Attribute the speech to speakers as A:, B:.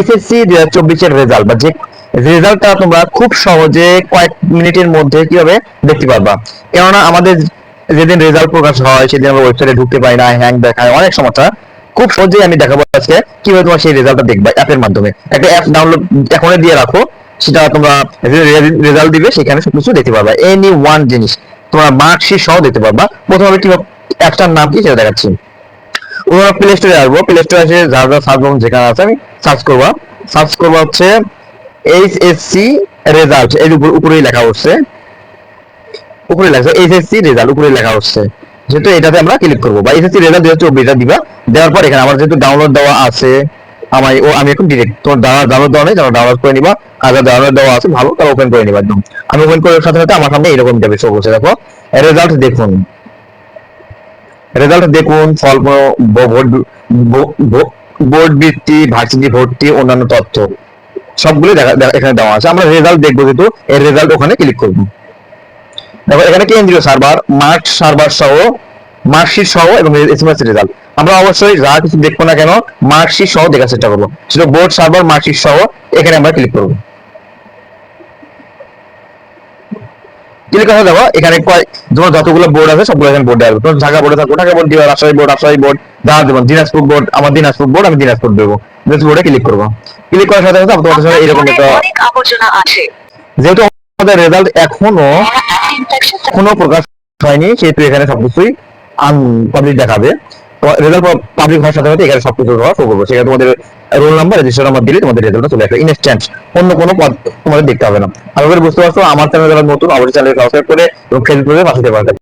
A: HSC দুই হাজার চব্বিশের রেজাল্ট বা যে রেজাল্টটা তোমরা খুব সহজে কয়েক মিনিটের মধ্যে কীভাবে দেখতে পারবা। কেননা আমাদের যেদিন রেজাল্ট প্রকাশ হয়, সেদিন আমরা ওয়েবসাইটে ঢুকতে পারি না হ্যাং দেখায়, অনেক সমস্যা। খুব সহজেই আমি দেখাবো আজকে কীভাবে তোমার সেই রেজাল্টটা দেখবা অ্যাপের মাধ্যমে। একটা অ্যাপ ডাউনলোড এখনই দিয়ে রাখো, সেটা তোমরা রেজাল্ট দিবে, সেখানে সবকিছু দেখতে পারবা। এনি ওয়ান জিনিস তোমরা মার্কশিট সহ দেখতে পারবা। প্রথমে কীভাবে অ্যাপটার নাম কি সেটা দেখাচ্ছি। ওরা প্লে স্টোরে আসব। প্লে স্টোরে এসে যা যা সার্চ বাটন যেখানে আছে, আমি সার্চ করব। সার্চ করব হচ্ছে এইচ এস সি রেজাল্ট এর উপর উপরেই লেখা হচ্ছে। উপরে লেখা এইচ এস সি রেজাল্ট উপরে লেখা হচ্ছে। যেহেতু এটাতে আমরা ক্লিক করব। বা এসএসসি রেজাল্ট দুই হাজার চব্বিশটা দিবা, দেওয়ার পর এখানে আমার যেহেতু ডাউনলোড দেওয়া আছে, আমার ও আমি এখন ডিরেক্ট তোমার ডাউনলোড দেওয়া নেই যারা ডাউনলোড করে নিবা। আর ডাউনলোড দেওয়া আছে, ভালো তারা ওপেন করে নিবা একদম। আমি ওপেন করার সাথে সাথে আমার সামনে এরকম যাবে শো করছে। দেখো রেজাল্ট দেখুন। রেজাল্ট দেখুন ফল বোর্ড বৃত্তি ভার্সিটি ভর্তি, অন্যান্য তথ্য সবগুলো এখানে দেওয়া আছে। আমরা রেজাল্ট দেখব যেহেতু এর রেজাল্ট ওখানে ক্লিক করব। দেখো, এখানে কেন্দ্রীয় সার্ভার মার্ক সার্ভার সহ মার্কশিট সহ এবং এসএমএস রেজাল্ট আমরা অবশ্যই যা কিছু দেখব না কেন মার্কশিট সহ দেখার চেষ্টা করব। সেটা বোর্ড সার্ভার মার্কশিট সহ এখানে আমরা ক্লিক করব। ক্লিক করে দেখো? এখানে তোমার যতগুলো বোর্ড আছে সবগুলো এখানে বোর্ডে আসবে তোমার ঢাকা বোর্ডে থাকো। ঢাকা বোর্ড দিবা রাজশাহী বোর্ড রাজশাহী বোর্ড যা দেবো দিনাজপুর বোর্ড আমার দিনাজপুর বোর্ড আমি দিনাজপুর দেবো। দিনাজপুর বোর্ডে ক্লিক করব। ক্লিক করার সাথে সাথে তোমাদের সাথে এরকম একটা যেহেতু আমাদের রেজাল্ট এখনও
B: ইনফেকশন
A: এখনও প্রকাশ হয়নি সেহেতু এখানে সবকিছুই আনপাবলিক দেখাবে। রেজাল্ট পাবলিক হওয়ার সাথে সাথে এখানে সবকিছু হওয়া শুরু করবে। সেখানে তোমাদের রোল নাম্বার রেজিস্টার নাম্বার দিলে তোমাদের রেজাল্টটা চলে আসবে। ইনস্ট্যান্ট অন্য কোনো পদ তোমাদের দেখতে হবে না। আশা করি বুঝতে পারছ, আমার চ্যানেল নতুন, অবশ্যই চ্যানেল সাবস্ক্রাইব করে এবং ফেসবুকে পাঠাতে পারবে।